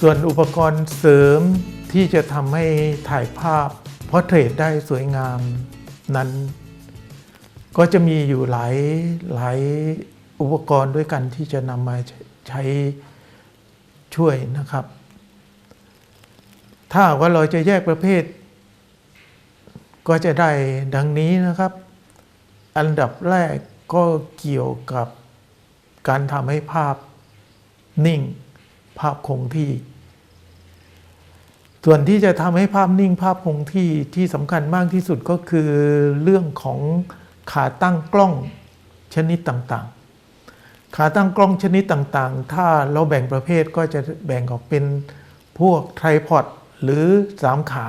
ส่วนอุปกรณ์เสริมที่จะทำให้ถ่ายภาพพอเทรตได้สวยงามนั้น ก็จะมีอยู่หลายหลายอุปกรณ์ด้วยกันที่จะนำมาใช้ช่วยนะครับ ถ้าว่าเราจะแยกประเภท ก็จะได้ดังนี้นะครับ อันดับแรกก็เกี่ยวกับการทำให้ภาพนิ่ง ภาพคงที่ ส่วนที่จะทำให้ภาพนิ่งภาพคงที่ที่สำคัญมากที่สุดก็คือเรื่องของขาตั้งกล้องชนิดต่างๆ ขาตั้งกล้องชนิดต่างๆ ถ้าเราแบ่งประเภทก็จะแบ่งออกเป็นพวกไทรพอดหรือสามขา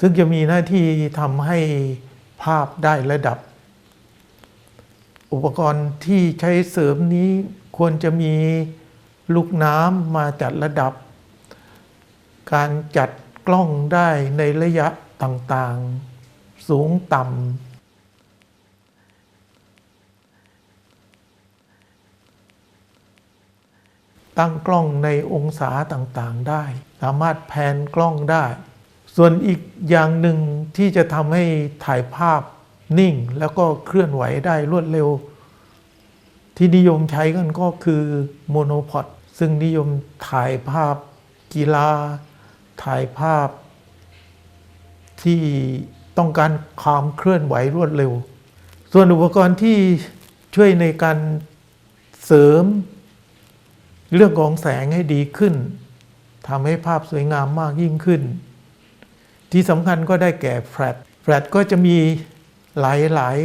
ซึ่งจะมีหน้าที่ทำให้ภาพได้ระดับ อุปกรณ์ที่ใช้เสริมนี้ควรจะมี ลูกน้ำมาจัดระดับ การจัดกล้องได้ในระยะต่างๆ สูงต่ำ ตั้งกล้องในองศาต่างๆได้ สามารถแพนกล้องได้ ส่วนอีกอย่างหนึ่งที่จะทำให้ถ่ายภาพนิ่งแล้วก็เคลื่อนไหวได้รวดเร็ว ที่นิยมใช้กันก็คือโมโนพอด ซึ่งนิยมถ่ายภาพกีฬา ถ่ายภาพ ที่ต้องการความเคลื่อนไหวรวดเร็ว ส่วนอุปกรณ์ที่ช่วยในการเสริม เรื่องของแสงให้ดีขึ้นทำให้ภาพสวยงามมากยิ่งขึ้น ที่สำคัญก็ได้แก่แฟลชแฟลชก็จะมีหลายหลาย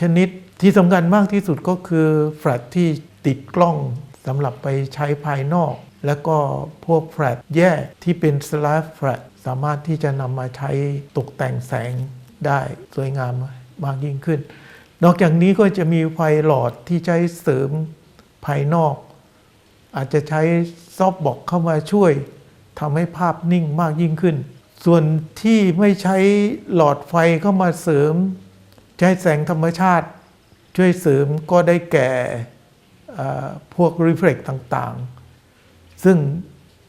ชนิดที่สำคัญมากที่สุดก็คือแฟลชที่ติดกล้อง สำหรับไปใช้ภายนอก แล้วก็พวกแฟลชแยกที่เป็นสลับแฟลชสามารถที่จะนำมาใช้ตกแต่งแสงได้สวยงามมากยิ่งขึ้น นอกจากนี้ก็จะมีไฟหลอดที่ใช้เสริมภายนอก อาจจะใช้ซอฟบอกเข้ามาช่วยทำให้ภาพนิ่งมากยิ่งขึ้น ส่วนที่ไม่ใช้หลอดไฟเข้ามาเสริม ใช้แสงธรรมชาติ ช่วยเสริมก็ได้แก่ พวกรีเฟล็กต่างๆ ซึ่ง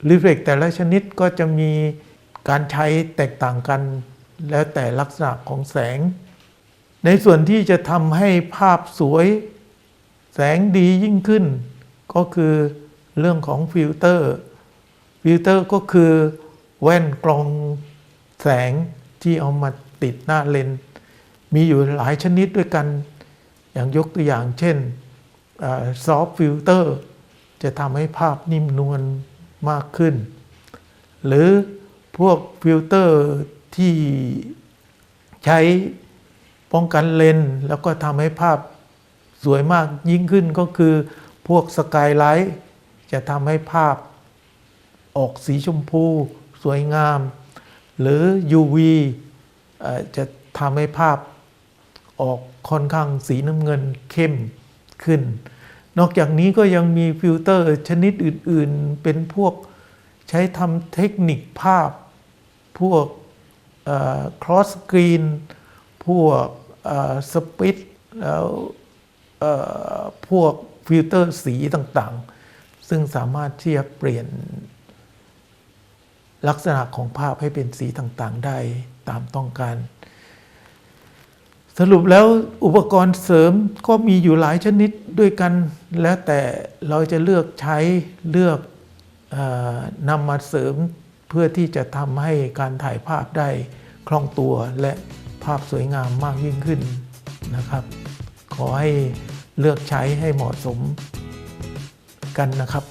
รีเฟล็กแต่ละชนิดก็จะมีการใช้แตกต่างกัน แล้วแต่ลักษณะของแสง ในส่วนที่จะทำให้ภาพสวย แสงดียิ่งขึ้น ก็คือเรื่องของฟิลเตอร์ฟิลเตอร์ก็คือแว่นกรองแสงที่เอามาติดหน้าเลนส์มีอยู่หลายชนิดด้วยกัน อย่างยกตัวอย่างเช่น ซอฟต์ฟิลเตอร์จะทำให้ภาพนิ่มนวลมากขึ้น หรือพวกฟิลเตอร์ที่ใช้ป้องกันเลนส์แล้วก็ทำให้ภาพสวยมากยิ่งขึ้นก็คือพวกสกายไลท์จะทำให้ภาพออกสีชมพู สวยงาม หรือ UV จะทำให้ภาพออกค่อนข้างสีน้ำเงินเข้ม ขึ้น นอกจากนี้ก็ยังมีฟิลเตอร์ชนิดอื่น ๆ เป็นพวกใช้ทำเทคนิคภาพ พวก cross screen พวกสปิดแล้วพวกฟิลเตอร์สีต่างๆ ซึ่งสามารถที่จะเปลี่ยนลักษณะของภาพให้เป็นสีต่างๆ ได้ตามต้องการ สรุปแล้วอุปกรณ์เสริมก็มีอยู่หลายชนิดด้วยกัน แล้วแต่เราจะเลือกใช้เลือกอนำมาเสริมเพื่อที่จะทำให้การถ่ายภาพได้คล่องตัวและภาพสวยงามมากยิ่งขึ้นนะครับ ขอให้เลือกใช้ให้เหมาะสมกันนะครับ